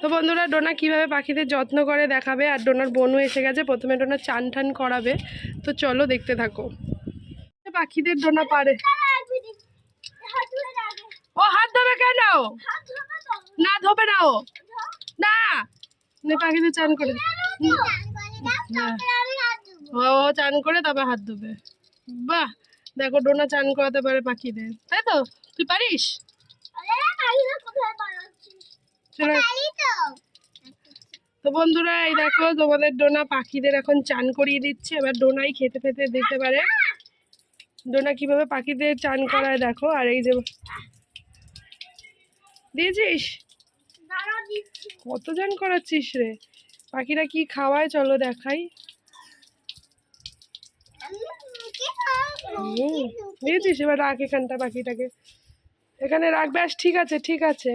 তো বন্ধুরা, ডোনা কীভাবে পাখিদের যত্ন করে দেখাবে? আর ডোনার বনু এসে গেছে, প্রথমে ডোনা চান টান করাবে। তো চলো দেখতে থাকো। পাখিদের ডোনা পারে। ও, হাত ধোবে কেন? না, ধোবে না ও। না! পাখিদের চান করে হ্যাঁ। ও চান করে, তবে হাত ধোবে। বাহ! দেখো, ডোনা চান করাতে পারে পাখিদের। তাই তো? তুই পারিস? তো। বন্ধুরা এই দেখো তোমাদের ডোনা পাখিদের এখন চান করিয়ে দিচ্ছে। এবার ডোনাই খেতে ফেতে দিতে পারে। ডোনা কীভাবে পাখিদের চান করায় দেখো আর এই যে দিয়েছিস? কত চান করাচ্ছিস রে? পাখিরা কি খাওয়ায়? চলো দেখাই। দিয়েছিস? এবার রাখ এখানটা পাখিটাকে। এখানে রাখ ব্যাস ঠিক আছে ঠিক আছে।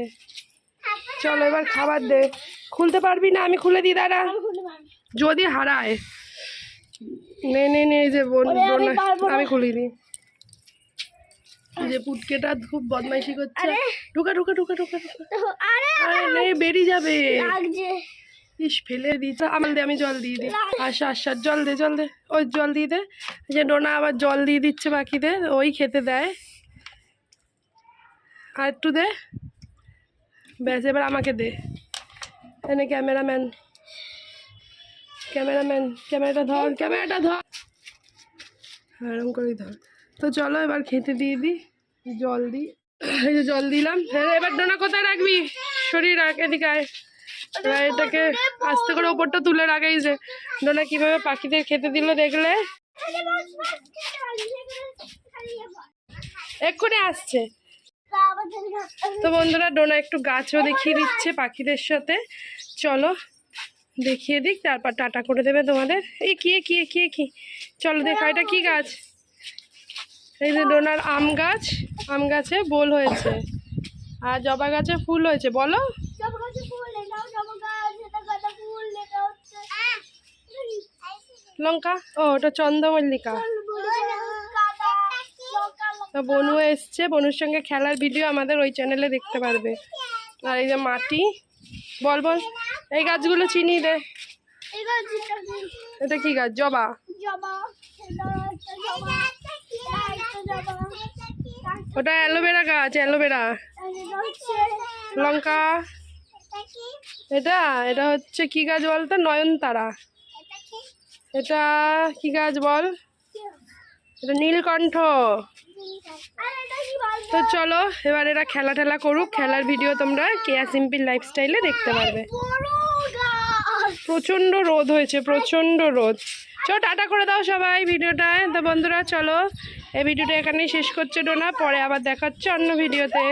চলো এবার খাবার দে। খুলতে পারবি না? আমি খুলে দিই দাঁড়া। যদি হারায়। নে নে নে যে বোন আমি খুলে দিই। যে পুটকেটা খুব বদমাইশি করছে। ঢুকা ঢুকা ঢুকা ঢুকা আরে আরে নে বেরিয়ে যাবে। ইস ফেলে দিচ্ছে আমল দে আমি জল দিয়ে দিই। আচ্ছা আচ্ছা জল দে জল দে। ওই জল দিয়ে দে। যে ডোনা আবার জল দিয়ে দিচ্ছে বাকিদের ওই খেতে দেয়। আর একটু দে। ব্যাস এবার আমাকে দে। এনে ক্যামেরাম্যান। ক্যামেরাম্যান ক্যামেরাটা ধর ক্যামেরাটা ধর। হ্যাঁ, এরকম করেই ধর। তো চলো এবার খেতে দিয়ে দিই জল দিই। এই যে জল দিলাম। হ্যাঁ এবার ডোনা কোথায় রাখবি? শরীর রাখ এদিকে আয়। এটাকে আস্তে করে ওপরটা তুলে রাখাই যে। ডোনা কীভাবে পাখিদের খেতে দিল দেখলে? এক্ষুনি আসছে। তো বন্ধুরা ডোনা একটু গাছও দেখিয়ে দিচ্ছে পাখিদের সাথে। চলো দেখিয়ে দিক তারপর টাটা করে দেবে তোমাদের। এই কি কি কি কি? চলো দেখা এটা কি গাছ? এই যে ডোনার আম গাছ আম গাছে বোল হয়েছে। আর জবা গাছে ফুল হয়েছে বলো। লঙ্কা? ও ওটা চন্দ্রমল্লিকা। তো বনু এসছে, বনুর সঙ্গে খেলার ভিডিও আমাদের ওই চ্যানেলে দেখতে পারবে। আর এই যে মাটি, বল বল। এই গাছগুলো চিনি দে। এটা কি গাছ? জবা। ওটা অ্যালোভেরা গাছ, অ্যালোভেরা। লঙ্কা। এটা এটা হচ্ছে কি গাছ বলতো নয়নতারা। এটা কি গাছ বল? এটা নীলকণ্ঠ। তো চলো, এবার এরা খেলা টেলা করুক। খেলার ভিডিও তোমরা কেয়া সিম্পিল লাইফস্টাইলে দেখতে পারবে। প্রচণ্ড রোদ হয়েছে, প্রচণ্ড রোদ। চলো, টাটা করে দাও সবাই ভিডিওটায় তো বন্ধুরা, চলো, এই ভিডিওটা এখানেই শেষ করছে, ডোনা। পরে আবার দেখাচ্ছে অন্য ভিডিওতে